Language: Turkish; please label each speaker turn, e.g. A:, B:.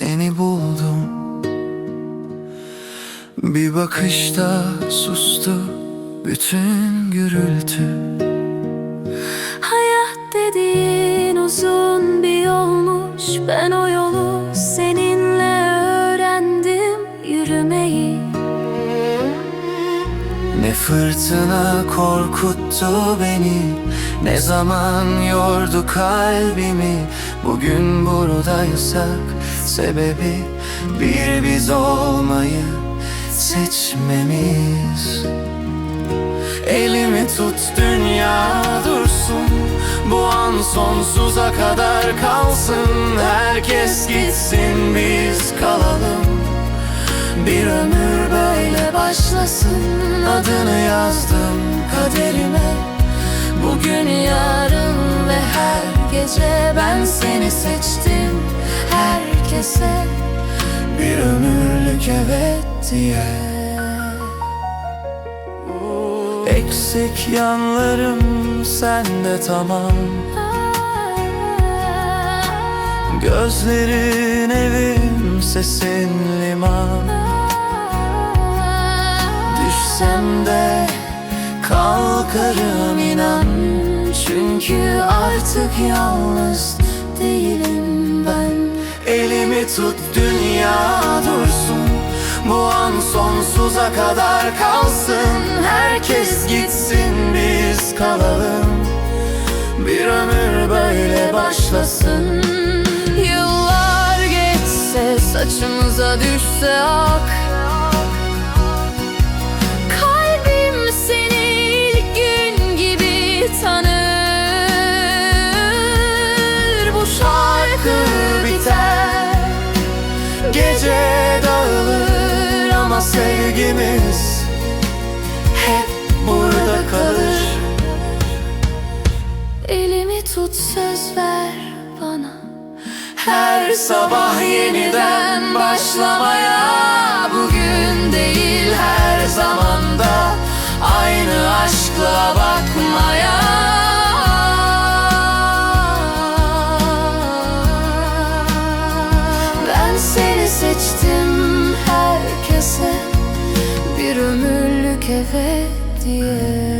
A: seni buldum. Bir bakışta sustu bütün gürültü.
B: Hayat dediğin uzun bir yolmuş. Ben o
A: fırtına korkuttu beni. Ne zaman yordu kalbimi Bugün buradaysak sebebi Bir biz olmayı seçmemiz. Elimi tut dünya dursun. Bu an sonsuza kadar kalsın. Herkes gitsin biz kalalım. Bir ömür böyle başlasın Adını yazdım kaderime.
B: Bugün yarın ve her gece Ben seni seçtim herkese.
A: Bir ömürlük evet diye. Eksik yanlarım sende tamam. Gözlerin evim sesin liman Düşsem de kalkarım inan. Çünkü artık yalnız değilim ben. Elimi tut dünya dursun. Bu an sonsuza kadar kalsın. Herkes gitsin biz kalalım. Bir ömür böyle başlasın.
B: Yıllar geçse saçımıza düşse ak
A: Gece dağılır ama sevgimiz hep burada kalır.
B: Elimi tut söz ver bana.
A: Her sabah yeniden başlamaya Bugün
B: seçtim herkese